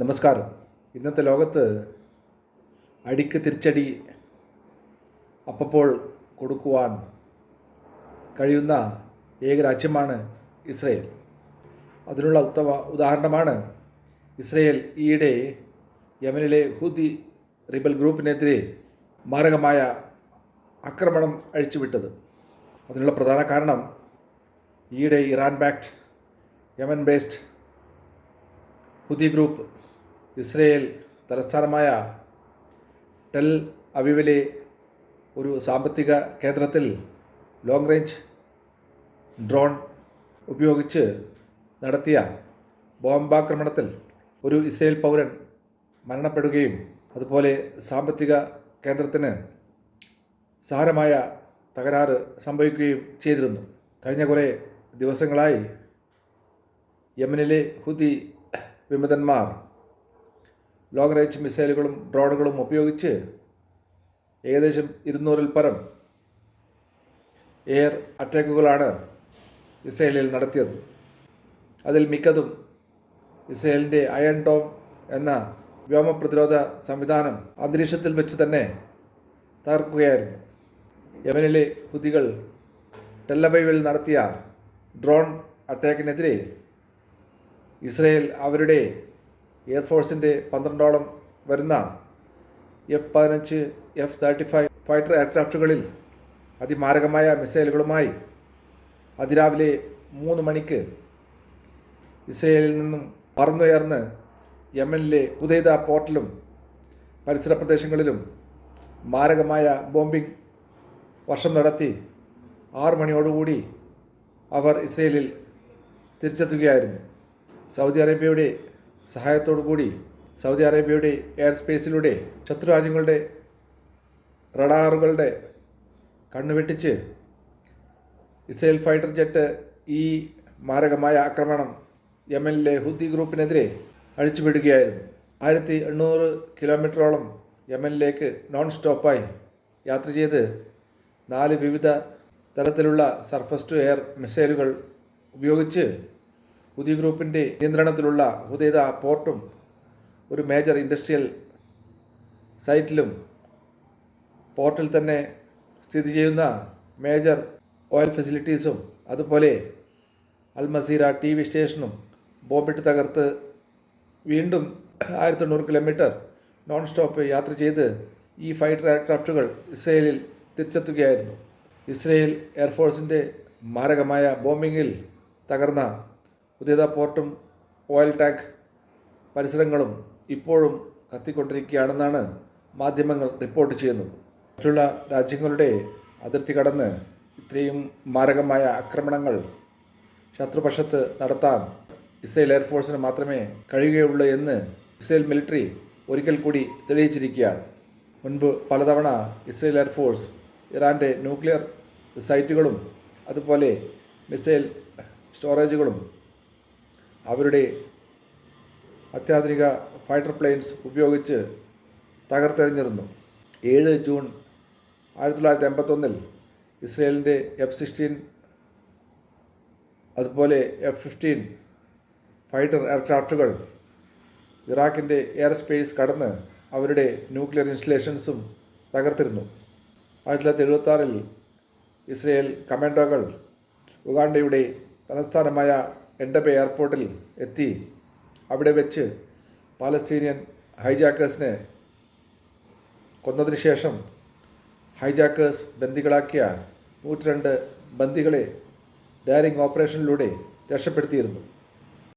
നമസ്കാരം. ഇന്നത്തെ ലോകത്ത് അടിക്ക് തിരിച്ചടി അപ്പപ്പോൾ കൊടുക്കുവാൻ കഴിയുന്ന ഏക രാജ്യമാണ് ഇസ്രയേൽ. അതിനുള്ള ഉത്തമ ഉദാഹരണമാണ് ഇസ്രയേൽ ഈയിടെ യമനിലെ ഹൂതി റിബൽ ഗ്രൂപ്പിനെതിരെ മാരകമായ ആക്രമണം അഴിച്ചുവിട്ടത്. അതിനുള്ള പ്രധാന കാരണം ഈയിടെ Iran backed Yemen based Houthi group Israel തലസ്ഥാനമായ ടെൽ അവിവിലെ ഒരു സാമ്പത്തിക കേന്ദ്രത്തിൽ ലോങ് റേഞ്ച് ഡ്രോൺ ഉപയോഗിച്ച് നടത്തിയ ബോംബാക്രമണത്തിൽ ഒരു ഇസ്രയേൽ പൗരൻ മരണപ്പെടുകയും അതുപോലെ സാമ്പത്തിക കേന്ദ്രത്തിന് സാരമായ തകരാറ് സംഭവിക്കുകയും ചെയ്തിരുന്നു. കഴിഞ്ഞ കുറേ ദിവസങ്ങളായി യമനിലെ ഹുതി വിമതന്മാർ ലോങ് റേഞ്ച് മിസൈലുകളും ഡ്രോണുകളും ഉപയോഗിച്ച് ഏകദേശം ഇരുന്നൂറിൽ പരം എയർ അറ്റാക്കുകളാണ് ഇസ്രയേലിൽ നടത്തിയത്. അതിൽ മിക്കതും ഇസ്രയേലിന്റെ അയൺ ഡോം എന്ന വ്യോമ പ്രതിരോധ സംവിധാനം അന്തരീക്ഷത്തിൽ വെച്ച് തന്നെ തകർക്കുകയായിരുന്നു. യമനിലെ ഹുതികൾ ടെല്ലബൈവിൽ നടത്തിയ ഡ്രോൺ അറ്റാക്കിനെതിരെ ഇസ്രയേൽ അവരുടെ എയർഫോഴ്സിന്റെ പന്ത്രണ്ടോളം വരുന്ന എഫ് പതിനഞ്ച് എഫ് തേർട്ടി ഫൈവ് ഫൈറ്റർ എയർക്രാഫ്റ്റുകളിൽ അതിമാരകമായ മിസൈലുകളുമായി അതിരാവിലെ മൂന്ന് മണിക്ക് ഇസ്രയേലിൽ നിന്നും പറന്നുയർന്ന് യമനിലെ ഉദൈദ പോർട്ടിലും പരിസര പ്രദേശങ്ങളിലും മാരകമായ ബോംബിംഗ് വർഷം നടത്തി ആറു മണിയോടുകൂടി അവർ ഇസ്രയേലിൽ തിരിച്ചെത്തുകയായിരുന്നു. സൗദി അറേബ്യയുടെ സഹായത്തോടു കൂടി സൗദി അറേബ്യയുടെ എയർ സ്പേസിലൂടെ ശത്രുരാജ്യങ്ങളുടെ റഡാറുകളുടെ കണ്ണുവെട്ടിച്ച് ഇസ്രയേൽ ഫൈറ്റർ ജെറ്റ് ഈ മാരകമായ ആക്രമണം യമനിലെ ഹുദി ഗ്രൂപ്പിനെതിരെ അഴിച്ചുവിടുകയായിരുന്നു. ആയിരത്തി എണ്ണൂറ് കിലോമീറ്ററോളം യമനിലേക്ക് നോൺ സ്റ്റോപ്പായി യാത്ര ചെയ്ത് നാല് വിവിധ തരത്തിലുള്ള സർഫസ് ടു എയർ മിസൈലുകൾ ഉപയോഗിച്ച് ഹുദി ഗ്രൂപ്പിന്റെ നിയന്ത്രണത്തിലുള്ള ഹുദൈദ പോർട്ടും ഒരു മേജർ ഇൻഡസ്ട്രിയൽ സൈറ്റിലും പോർട്ടിൽ തന്നെ സ്ഥിതി ചെയ്യുന്ന മേജർ ഓയിൽ ഫെസിലിറ്റീസും അതുപോലെ അൽമസീറ ടി വി സ്റ്റേഷനും ബോംബിട്ട് തകർത്ത് വീണ്ടും ആയിരത്തി എണ്ണൂറ് കിലോമീറ്റർ നോൺ സ്റ്റോപ്പ് യാത്ര ചെയ്ത് ഈ ഫൈറ്റർ എയർക്രാഫ്റ്റുകൾ ഇസ്രയേലിൽ തിരിച്ചെത്തുകയായിരുന്നു. ഇസ്രയേൽ എയർഫോഴ്സിന്റെ മാരകമായ ബോംബിങ്ങിൽ തകർന്ന ഉദയത പോർട്ടും ഓയിൽ ടാങ്ക് പരിസരങ്ങളും ഇപ്പോഴും കത്തിക്കൊണ്ടിരിക്കുകയാണെന്നാണ് മാധ്യമങ്ങൾ റിപ്പോർട്ട് ചെയ്യുന്നത്. മറ്റുള്ള രാജ്യങ്ങളുടെ അതിർത്തി കടന്ന് ഇത്രയും മാരകമായ ആക്രമണങ്ങൾ ശത്രുപക്ഷത്ത് നടത്താൻ ഇസ്രയേൽ എയർഫോഴ്സിന് മാത്രമേ കഴിയുകയുള്ളൂ എന്ന് ഇസ്രയേൽ മിലിറ്ററി ഒരിക്കൽ കൂടി തെളിയിച്ചിരിക്കുകയാണ്. മുൻപ് പലതവണ ഇസ്രയേൽ എയർഫോഴ്സ് ഇറാന്റെ ന്യൂക്ലിയർ സൈറ്റുകളും അതുപോലെ മിസൈൽ സ്റ്റോറേജുകളും അവരുടെ അത്യാധുനിക ഫൈറ്റർ പ്ലെയിൻസ് ഉപയോഗിച്ച് തകർത്തെറിഞ്ഞിരുന്നു. ഏഴ് ജൂൺ ആയിരത്തി തൊള്ളായിരത്തി എൺപത്തൊന്നിൽ ഇസ്രയേലിന്റെ എഫ് സിക്സ്റ്റീൻ അതുപോലെ എഫ് ഫിഫ്റ്റീൻ ഫൈറ്റർ എയർക്രാഫ്റ്റുകൾ ഇറാഖിന്റെ എയർ സ്പേസ് കടന്ന് അവരുടെ ന്യൂക്ലിയർ ഇൻസ്റ്റലേഷൻസും തകർത്തിരുന്നു. ആയിരത്തി തൊള്ളായിരത്തി എഴുപത്താറിൽ ഇസ്രയേൽ കമാൻഡോകൾ ഉഗാണ്ടയുടെ തലസ്ഥാനമായ എൻഡബെ എയർപോർട്ടിൽ എത്തി. അവിടെ വെച്ച് പാലസ്തീനിയൻ ഹൈജാക്കേഴ്സിനെ കൊന്നതിന് ശേഷം ഹൈജാക്കേഴ്സ് ബന്ദികളാക്കിയ നൂറ്റിരണ്ട് ബന്ദികളെ ഡയറിംഗ് ഓപ്പറേഷനിലൂടെ രക്ഷപ്പെടുത്തിയിരുന്നു.